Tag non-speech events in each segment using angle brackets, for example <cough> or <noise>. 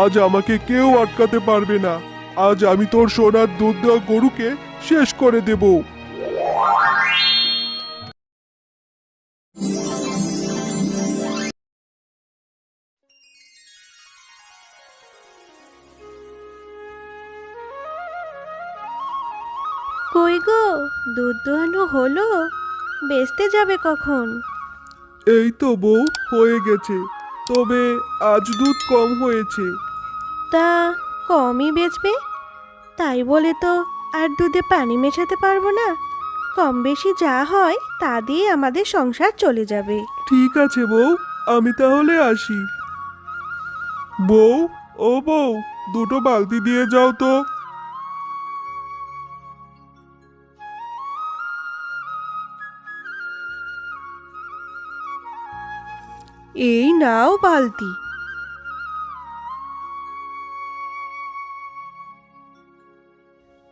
আজ আমাকে কেউ আটকাতে পারবে না। আজ আমি তোর সোনার দুধ দেওয়া গরুকে শেষ করে দেব। কই গো দুধ দোয়ানো হলো? বেচতে যাবে কখন? এই তো বউ হয়ে গেছে। তবে আজ দুধ কম হয়েছে। তা কমই বেচবে? তাই বলে তো আর দুধে পানি মেশাতে পারব না। কম বেশি যা হয় তা দিয়ে আমাদের সংসার চলে যাবে। ঠিক আছে বউ আমি তাহলে আসি। বউ ও বউ দুটো বালতি দিয়ে যাও তো। এই নাও বালতি।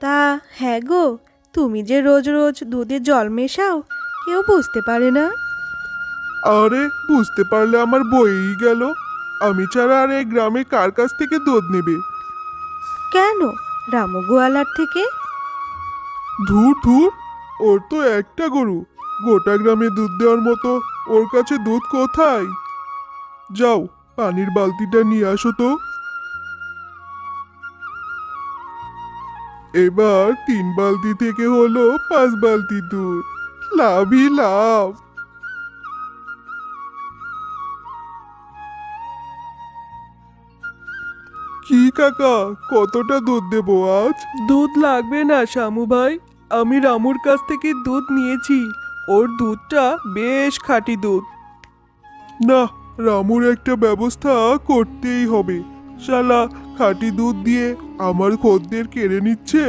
তা হ্যাঁ গো তুমি যে রোজ রোজ দুধে জল মেশাও কেউ বুঝতে পারে না। আরে বুঝতে পারলে আমার বইই গেল। আমি ছাড়া আর এই গ্রামে কার কাছ থেকে দুধ নেবে? কেন? রামু গোয়ালার থেকে? ধুর ধুর ওর তো একটা গরু। গোটা গ্রামে দুধ দেওয়ার মতো ওর কাছে দুধ কোথায়? যাও পানির বালতিটা নিয়ে আসো তো। এবার তিন বালতি থেকে হলো পাঁচ বালতি দুধ। লাভই লাভ। কি কাকা কতটা দুধ দেবো আজ? দুধ লাগবে না শামু ভাই। আমি রামুর কাছ থেকে দুধ নিয়েছি। ওর দুধটা বেশ খাঁটি দুধ। না রামুর একটা ব্যবস্থা করতেই হবে। শালা খাঁটি দুধ দিয়ে আমার খদ্দের কেড়ে নিচ্ছে।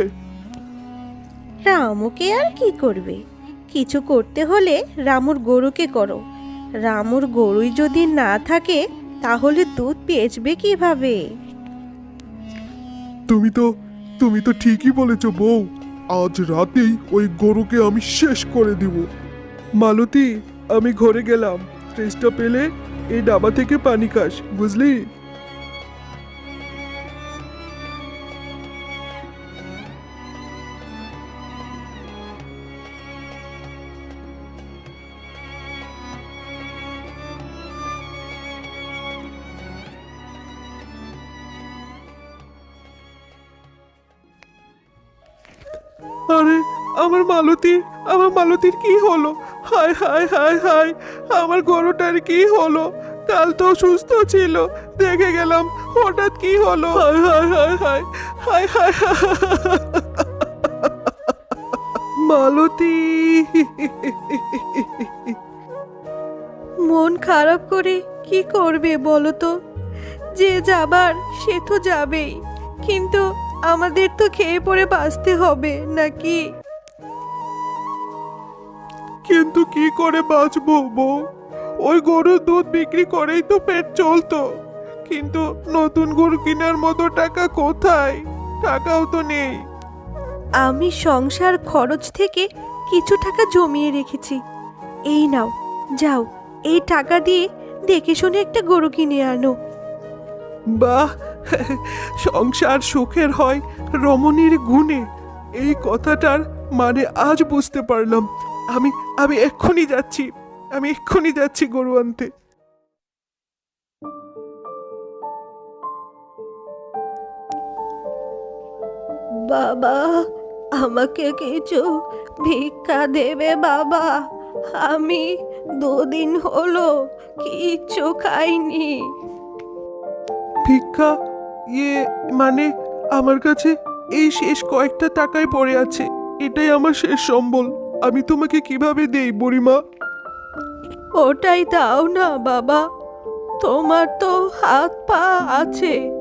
রামুকে আর কি করবে? কিছু করতে হলে রামুর গরুকে করো। রামুর গরুই যদি না থাকে তাহলে দুধ বেচবে কীভাবে? তুমি তো তুমি তো ঠিকই বলেছ বউ। আজ রাতেই ওই গরুকে আমি শেষ করে দিব। মালতী আমি ঘরে গেলাম। ট্রেসটা পেলে এই ডাবা থেকে পানি খাস, বুঝলি? আরে, আমার মালতীর আমার মালতীর কি হলো? হায় হায় হায় হায়। আমার গরুটার কি হলো কাল তো সুস্থ ছিল দেখে গেলাম হঠাৎ কি হলো হায় হায় হায় হায় হায় হায় মন খারাপ করে কি করবে বলো তো যে যাবার সে তো যাবেই কিন্তু আমাদের তো খেয়ে পড়ে বাঁচতে হবে নাকি কিন্তু কি করে বাঁচবো বউ? ওই গরুর দুধ বিক্রি করেই তো পেট চলতো। কিন্তু নতুন গরু কেনার মতো টাকা কোথায়? টাকাও তো নেই। আমি সংসার খরচ থেকে কিছু টাকা জমিয়ে রেখেছি। এই নাও যাও এই টাকা দিয়ে দেখে শুনে একটা গরু কিনে আনো। বাহ! সংসার সুখের হয় রমণীর গুণে। এই কথাটার মানে আজ বুঝতে পারলাম। আমি আমি এক্ষুনি যাচ্ছি। আমি এক্ষুনি যাচ্ছি গরু আনতে। বাবা আমাকে কিছু ভিক্ষা দেবে বাবা। আমি দুদিন হলো কিচ্ছু খাইনি। ভিক্ষা? ইয়ে মানে আমার কাছে এই শেষ কয়েকটা টাকায় পড়ে আছে। এটাই আমার শেষ সম্বল। আমি তোমাকে কীভাবে দেই বুড়িমা? ওটাই দাও না বাবা। তোমার তো হাত পা আছে।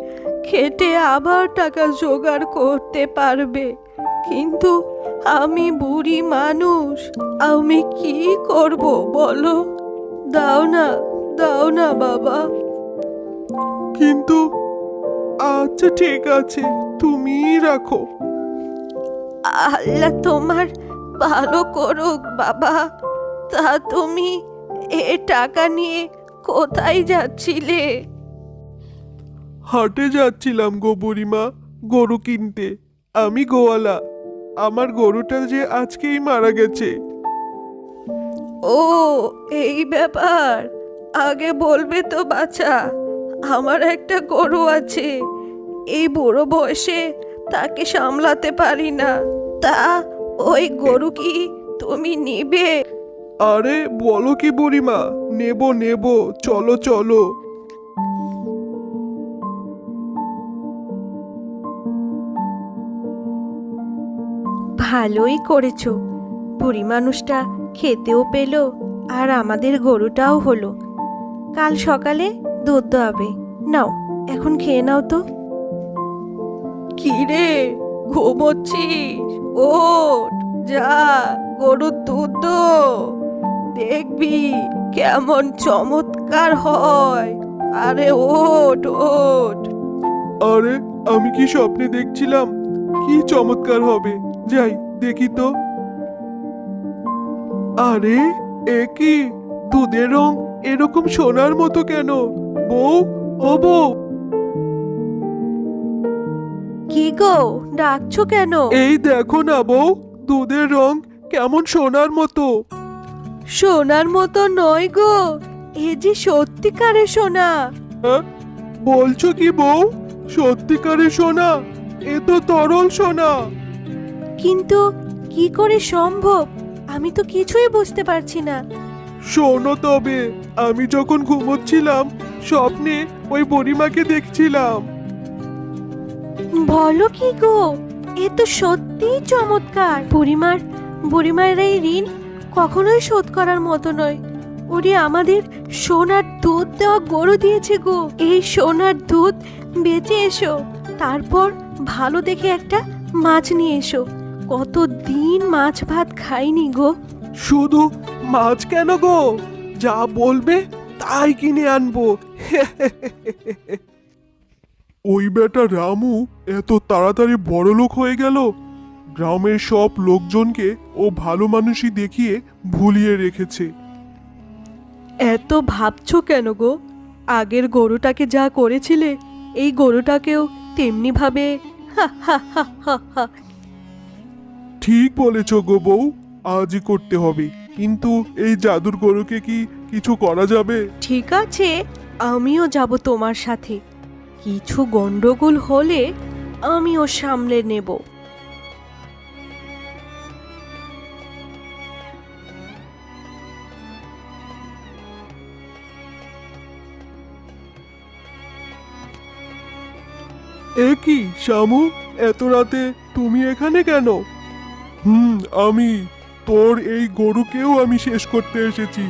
খেটে আবার টাকা জোগাড় করতে পারবে। কিন্তু আমি বুড়ি মানুষ আমি কি করব বলো? দাও না দাও না বাবা। কিন্তু আচ্ছা ঠিক আছে তুমি রাখো। আল্লাহ তোমার ভালো করুক বাবা। তা তুমি এ টাকা নিয়ে কোথায় যাচ্ছিলে? হাটে যাচ্ছিলাম গো বুড়িমা গরু কিনতে। আমি গোয়ালা। আমার গরুটা যে আজকেই মারা গেছে। ও এই ব্যাপার। আগে বলবে তো বাছা আমার একটা গরু আছে। এই বুড়ো বয়সে তাকে সামলাতে পারি না। তা ওই গরু কি তুমি নিবে? আরে বলো কি বুড়িমা নেব নেব চলো চলো। ভালোই করেছ। বুড়ি মানুষটা খেতেও পেল আর আমাদের গরুটাও হলো। কাল সকালে দুধ দোয়াবে। নাও এখন খেয়ে নাও তো। কি রে ঘুমোচ্ছিস? ওঠ, যা, গরুর দুধ দেখবি কেমন চমৎকার হয়। আরে ওঠ ওঠ। আরে, আমি কি স্বপ্নে দেখছিলাম? কি চমৎকার হবে। যাই, দেখি তো। আরে, এ কি? দুধের রং এরকম সোনার মতো কেন? বউ, ও বউ। কি গো? ডাকছো কেন? এই দেখো না বউ দুধের রং কেমন সোনার মতো। সোনার মতো নয় গো এ যে সত্যিকারে সোনা। হ্যাঁ? বলছো কি বউ? সত্যিকারে সোনা? এ তো তরল সোনা। কিন্তু কি করে সম্ভব? আমি তো কিছুই বুঝতে পারছি না। শোনো তবে আমি যখন ঘুমোচ্ছিলাম স্বপ্নে ওই বুড়িমাকে দেখছিলাম। বলো কি গো? এ তো সত্যিই চমৎকার। বুড়িমার বুড়িমার এই ঋণ কখনোই শোধ করার মতো নয়। ওরে আমাদের সোনার দুধ দেওয়া গরু দিয়েছে গো। এই সোনার দুধ বেঁচে এসো। তারপর ভালো দেখে একটা মাছ নিয়ে এসো। কত দিন মাছ ভাত খাইনি গো। শুধু মাছ কেন গো? যা বলবে তাই কিনে আনব। <laughs> ওই বেটা রামু এত তাড়াতাড়ি বড়লোক হয়ে গেল। গ্রামের সব লোকজনকে ও ভালো মানুষই দেখিয়ে ভুলিয়ে রেখেছে। এত ভাবছ কেন গো? আগের গরুটাকে যা করেছিলে এই গরুটাকেও তেমনি ভাবে হা হা হা হা হা। ঠিক বলেছ গো বউ আজই করতে হবে। কিন্তু এই জাদুর গরুকে কি কিছু করা যাবে? ঠিক আছে আমিও যাব তোমার সাথে। কিছু গন্ডগোল হলে আমিও সামলে নেব। এ কি শামু এত রাতে তুমি এখানে কেন? হুম, আমি, তোর এই গরুকেও আমি শেষ করতে এসেছি।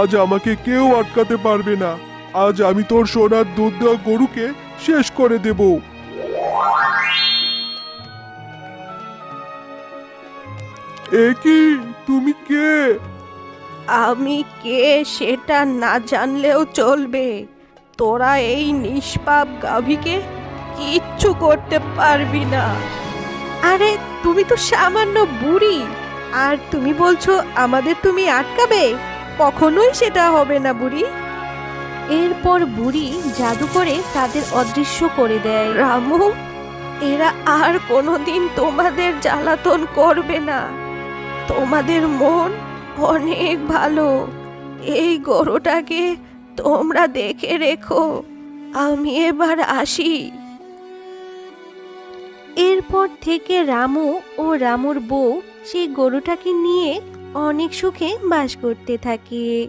আজ আমাকে কেউ আটকাতে পারবে না। আজ আমি তোর সোনার দুধ দেওয়া গরুকে শেষ করে দেব। এ কি? তুমি কে? আমি কে সেটা না জানলেও চলবে। তোরা এই নিষ্পাপ গাভীকে কিচ্ছু করতে পারবি না। আরে, তুমি তো সামান্য বুড়ি। আর তুমি বলছো, আমাদের তুমি আটকাবে? কখনোই সেটা হবে না বুড়ি। এরপর বুড়ি জাদু করে তাদের অদৃশ্য করে দেয়। রামু এরা আর কোনোদিন তোমাদের জ্বালাতন করবে না। তোমাদের মন অনেক ভালো। এই গরুটাকে তোমরা দেখে রেখো। আমি এবার আসি। এরপর থেকে রামু ও রামুর বউ সেই গরুটাকে নিয়ে অনেক সুখে বাস করতে থাকে।